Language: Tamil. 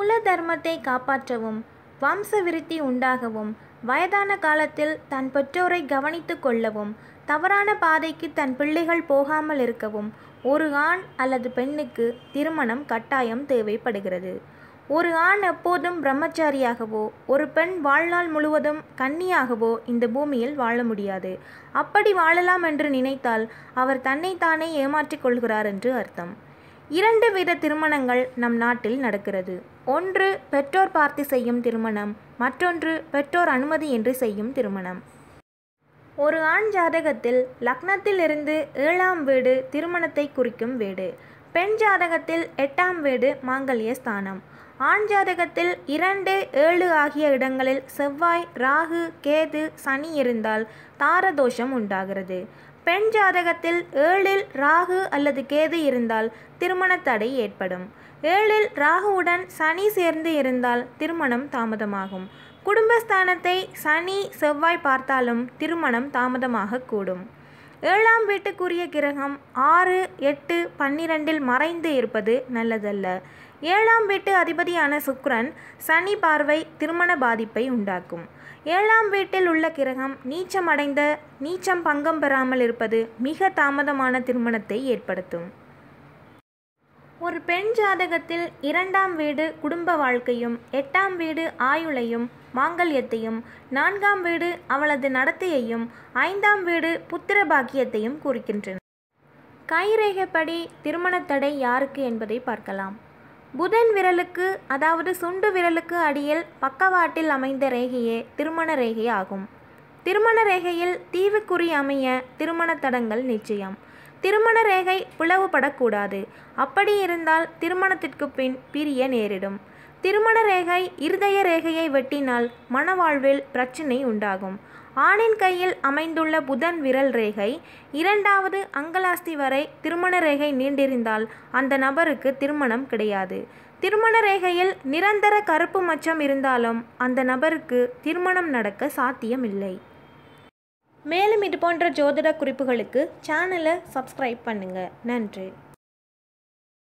குல தர்மத்தை காப்பாற்றவும் வம்ச விருத்தி உண்டாகவும் வயதான காலத்தில் தன் பெற்றோரை கவனித்து கொள்ளவும் தவறான பாதைக்கு தன் பிள்ளைகள் போகாமல் இருக்கவும் ஒரு ஆண் அல்லது பெண்ணுக்கு திருமணம் கட்டாயம் தேவைப்படுகிறது. ஒரு ஆண் எப்போதும் பிரம்மச்சாரியாகவோ ஒரு பெண் வாழ்நாள் முழுவதும் கன்னியாகவோ இந்த பூமியில் வாழ முடியாது. அப்படி வாழலாம் என்று நினைத்தால் அவர் தன்னைத்தானே ஏமாற்றிக் கொள்கிறார் என்று அர்த்தம். இரண்டு வித திருமணங்கள் நம் நாட்டில் நடக்கிறது. ஒன்று பெற்றோர் பார்த்து செய்யும் திருமணம். மற்றொன்று பெற்றோர் அனுமதி என்று செய்யும் திருமணம். ஒரு ஆண் ஜாதகத்தில் லக்னத்தில் இருந்து ஏழாம் வீடு திருமணத்தை குறிக்கும் வீடு. பெண் ஜாதகத்தில் எட்டாம் வீடு மாங்கல்ய ஸ்தானம். ஆண் ஜாதகத்தில் இரண்டு ஏழு ஆகிய இடங்களில் செவ்வாய் ராகு கேது சனி இருந்தால் தாரதோஷம் உண்டாகிறது. பெண் ஜாதகத்தில் ஏழில் ராகு அல்லது கேது இருந்தால் திருமண தடை ஏற்படும். ஏழில் ராகுவுடன் சனி சேர்ந்து இருந்தால் திருமணம் தாமதமாகும். குடும்பஸ்தானத்தை சனி செவ்வாய் பார்த்தாலும் திருமணம் தாமதமாக கூடும். ஏழாம் வீட்டுக்குரிய கிரகம் ஆறு எட்டு பன்னிரெண்டில் மறைந்து இருப்பது நல்லதல்ல. ஏழாம் வீட்டு அதிபதியான சுக்ரன் சனி பார்வை திருமண பாதிப்பை உண்டாக்கும். ஏழாம் வீட்டில் உள்ள கிரகம் நீச்சமடைந்த நீச்சம் பங்கம் பெறாமல் இருப்பது மிக தாமதமான திருமணத்தை ஏற்படுத்தும். ஒரு பெண் ஜாதகத்தில் இரண்டாம் வீடு குடும்ப வாழ்க்கையும் எட்டாம் வீடு ஆயுளையும் மாங்கல்யத்தையும் நான்காம் வீடு அவளது நடத்தையையும் ஐந்தாம் வீடு புத்திர பாக்கியத்தையும் குறிக்கின்றன கைரேகைப்படி திருமணத் தடை யாருக்கு என்பதை பார்க்கலாம். புதன் விரலுக்கு அதாவது சுண்டு விரலுக்கு அடியில் பக்கவாட்டில் அமைந்த ரேகையே திருமண ரேகை ஆகும். திருமண ரேகையில் தீவுக்குறி அமைய திருமண தடங்கள் நிச்சயம். திருமண ரேகை பிளவுபடக்கூடாது. அப்படி இருந்தால் திருமணத்திற்கு பின் பிரிய நேரிடும். திருமண ரேகை இருதய ரேகையை வெட்டினால் மணவாழ்வில் பிரச்சினை உண்டாகும். ஆணின் கையில் அமைந்துள்ள புதன் விரல் ரேகை இரண்டாவது அங்கலாஸ்தி வரை திருமண ரேகை நீண்டிருந்தால் அந்த நபருக்கு திருமணம் கிடையாது. திருமண ரேகையில் நிரந்தர கருப்பு மச்சம் இருந்தாலும் அந்த நபருக்கு திருமணம் நடக்க சாத்தியமில்லை. மேலும் இது போன்ற ஜோதிட குறிப்புகளுக்கு சேனலை சப்ஸ்கிரைப் பண்ணுங்கள் நன்றி.